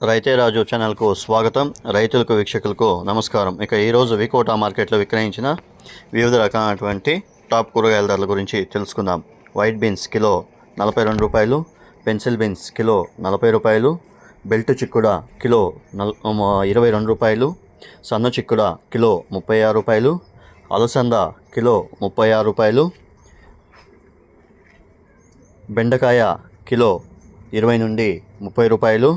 రైతే రాజు ఛానల్కు స్వాగతం. రైతులకు వీక్షకులకు నమస్కారం. ఇక ఈరోజు వికోటా మార్కెట్లో విక్రయించిన వివిధ రకాలైనటువంటి టాప్ కూరగాయల ధరల గురించి తెలుసుకుందాం. వైట్ బీన్స్ కిలో నలభై రెండు రూపాయలు పెన్సిల్ బీన్స్ కిలో నలభై రూపాయలు బెల్ట్ చిక్కుడ కిలో నల్ ఇరవై రెండు రూపాయలు సన్న చిక్కుడ కిలో ముప్పై ఆరు రూపాయలు అలసంద కిలో ముప్పై ఆరు రూపాయలు బెండకాయ కిలో ఇరవై నుండి ముప్పై రూపాయలు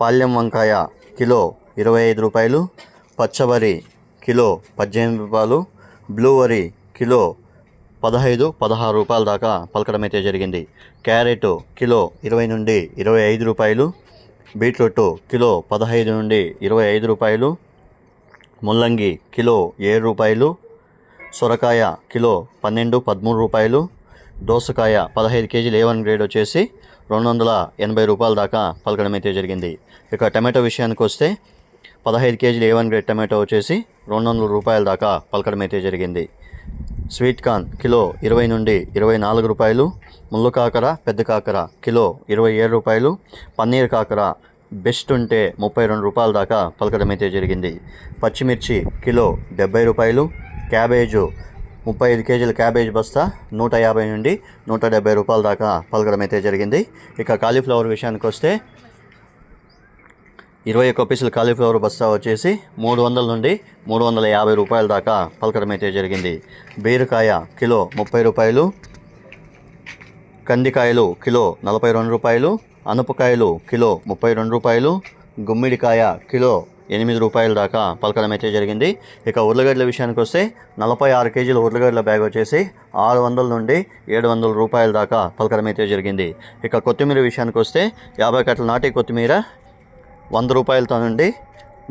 పాల్యం వంకాయ కిలో ఇరవై ఐదు రూపాయలు పచ్చవరి కిలో పద్దెనిమిది రూపాయలు బ్లూ వరి కిలో పదహైదు పదహారు రూపాయల దాకా పలకడం అయితే జరిగింది. క్యారెట్ కిలో ఇరవై నుండి ఇరవై ఐదు రూపాయలు బీట్రూట్ కిలో పదహైదు నుండి ఇరవై ఐదు రూపాయలు ముల్లంగి కిలో ఏడు రూపాయలు సొరకాయ కిలో పన్నెండు పదమూడు రూపాయలు దోసకాయ పదహైదు కేజీలు ఏ వన్ గ్రేడ్ వచ్చేసి రెండు వందల ఎనభై రూపాయల దాకా పలకడం అయితే జరిగింది. ఇక టమాటో విషయానికి వస్తే పదహైదు కేజీలు ఏ వన్ గ్రేడ్ టమాటో వచ్చేసి రెండు వందల రూపాయల దాకా పలకడం అయితే జరిగింది. స్వీట్ కార్న్ కిలో ఇరవై నుండి ఇరవై నాలుగు రూపాయలు ముళ్ళు కాకర పెద్ద కాకర కిలో ఇరవై ఏడు రూపాయలు పన్నీర్ కాకర బెస్ట్ ఉంటే ముప్పై రెండు రూపాయల దాకా పలకడం అయితే జరిగింది. పచ్చిమిర్చి కిలో డెబ్బై రూపాయలు క్యాబేజు ముప్పై ఐదు కేజీల క్యాబేజ్ బస్తా నూట యాభై నుండి నూట డెబ్బై రూపాయల దాకా పలకడం అయితే జరిగింది. ఇక కాలీఫ్లవర్ విషయానికి వస్తే ఇరవై ఒక్క పీసుల కాలీఫ్లవర్ బస్తా వచ్చేసి మూడు వందల నుండి మూడు వందల యాభై రూపాయల దాకా పలకడం అయితే జరిగింది. బీరకాయ కిలో ముప్పై రూపాయలు కందికాయలు కిలో నలభై రెండు రూపాయలు అనపకాయలు కిలో ముప్పై రెండు రూపాయలు గుమ్మిడికాయ కిలో ఎనిమిది రూపాయల దాకా పలకడం అయితే జరిగింది. ఇక ఉర్లగడ్డల విషయానికి వస్తే నలభై ఆరు కేజీల ఉర్లగడ్డల బ్యాగ్ వచ్చేసి ఆరు వందల నుండి ఏడు వందల రూపాయల దాకా పలకడం అయితే జరిగింది. ఇక కొత్తిమీర విషయానికి వస్తే యాభై కట్టల నాటి కొత్తిమీర వంద రూపాయలతో నుండి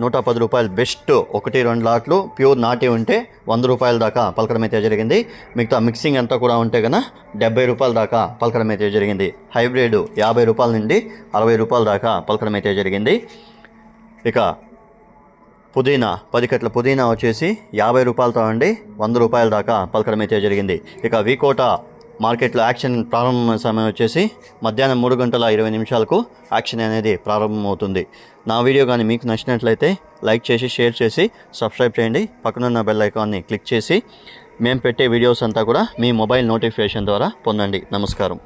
నూట పది రూపాయలు బెస్ట్ ఒకటి రెండు లాట్లు ప్యూర్ నాటి ఉంటే వంద రూపాయల దాకా పలకడం అయితే జరిగింది. మిగతా మిక్సింగ్ అంతా కూడా ఉంటే కన్నా డెబ్బై రూపాయల దాకా పలకడం అయితే జరిగింది. హైబ్రిడ్ యాభై రూపాయల నుండి అరవై రూపాయల దాకా పలకడం అయితే జరిగింది. ఇక పుదీనా పది కట్ల పుదీనా వచ్చేసి యాభై రూపాయలతో అండి వంద రూపాయల దాకా పలకడం అయితే జరిగింది. ఇక వీకోట మార్కెట్లో యాక్షన్ ప్రారంభమైన సమయం వచ్చేసి మధ్యాహ్నం మూడు గంటల ఇరవై నిమిషాలకు యాక్షన్ అనేది ప్రారంభమవుతుంది. నా వీడియో కానీ మీకు నచ్చినట్లయితే లైక్ చేసి షేర్ చేసి సబ్స్క్రైబ్ చేయండి. పక్కనున్న బెల్ ఐకాన్ని క్లిక్ చేసి మేము పెట్టే వీడియోస్ అంతా కూడా మీ మొబైల్ నోటిఫికేషన్ ద్వారా పొందండి. నమస్కారం.